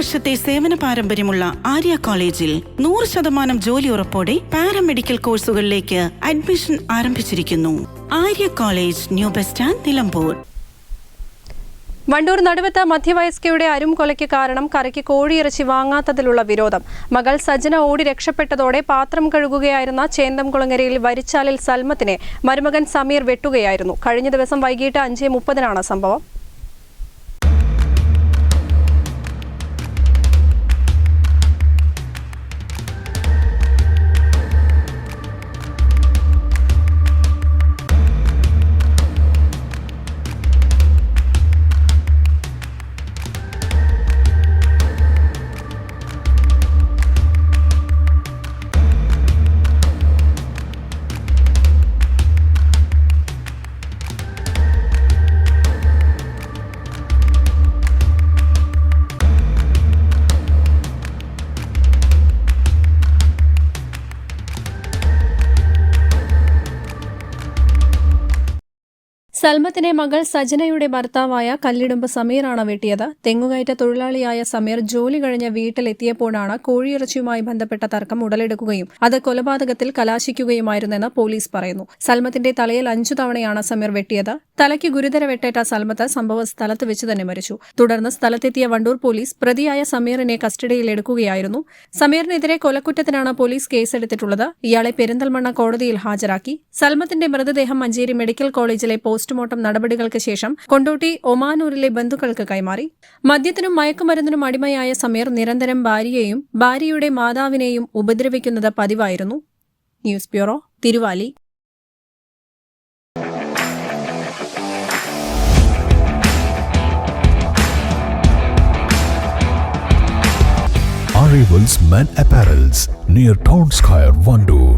വർഷത്തെ സേവന പാരമ്പര്യമുള്ള ആര്യ കോളേജിൽ നൂറ് ശതമാനം ജോലി ഉറപ്പോടെ പാരാമെഡിക്കൽ കോഴ്സുകളിലേക്ക് അഡ്മിഷൻ ആരംഭിച്ചിരിക്കുന്നു. Arya college new bus stand Nilambur. Vandoor Naduvath മധ്യവയസ്കയുടെ അരും കൊലയ്ക്ക് കാരണം കറിക്ക് കോഴിയിറച്ചി വാങ്ങാത്തതിലുള്ള വിരോധം. മകൾ സജന ഓടി രക്ഷപ്പെട്ടതോടെ പാത്രം കഴുകുകയായിരുന്ന ചേന്തംകുളങ്ങരയിൽ വരിച്ചാലിൽ സൽമത്തിനെ മരുമകൻ സമീർ വെട്ടുകയായിരുന്നു. കഴിഞ്ഞ ദിവസം വൈകിട്ട് അഞ്ച് മുപ്പതിനാണ് സംഭവം. സൽമത്തിനെ മകൾ സജനയുടെ ഭർത്താവായ കല്ലിടുമ്പ് സമീറാണ് വെട്ടിയത്. തെങ്ങുകയറ്റ തൊഴിലാളിയായ സമീർ ജോലി കഴിഞ്ഞ് വീട്ടിലെത്തിയപ്പോഴാണ് കോഴിയിറച്ചിയുമായി ബന്ധപ്പെട്ട തർക്കം ഉടലെടുക്കുകയും അത് കൊലപാതകത്തിൽ കലാശിക്കുകയുമായിരുന്നെന്ന് പോലീസ് പറയുന്നു. സൽമത്തിന്റെ തലയിൽ അഞ്ചു തവണയാണ് സമീർ വെട്ടിയത്. തലയ്ക്ക് ഗുരുതര വെട്ടേറ്റ സൽമത്ത് സംഭവ സ്ഥലത്ത് വെച്ച് തന്നെ മരിച്ചു. തുടർന്ന് സ്ഥലത്തെത്തിയ വണ്ടൂർ പോലീസ് പ്രതിയായ സമീറിനെ കസ്റ്റഡിയിലെടുക്കുകയായിരുന്നു സമീറിനെതിരെ കൊലക്കുറ്റത്തിനാണ് പോലീസ് കേസെടുത്തിട്ടുള്ളത്. ഇയാളെ പെരിന്തൽമണ്ണ കോടതിയിൽ ഹാജരാക്കി. സൽമത്തിന്റെ മൃതദേഹം മഞ്ചേരി മെഡിക്കൽ കോളേജിലെ പോസ്റ്റ്മോർട്ടം നടപടികൾക്ക് ശേഷം കൊണ്ടോട്ടി ഒമാനൂരിലെ ബന്ധുക്കൾക്ക് കൈമാറി. മദ്യത്തിനും മയക്കുമരുന്നിനും അടിമയായ സമീർ നിരന്തരം ഭാര്യയെയും ഭാര്യയുടെ മാതാവിനെയും ഉപദ്രവിക്കുന്നത് പതിവായിരുന്നു. News bureau Thiruvali. Arrivals Men Apparels near Town Square, Vandoor.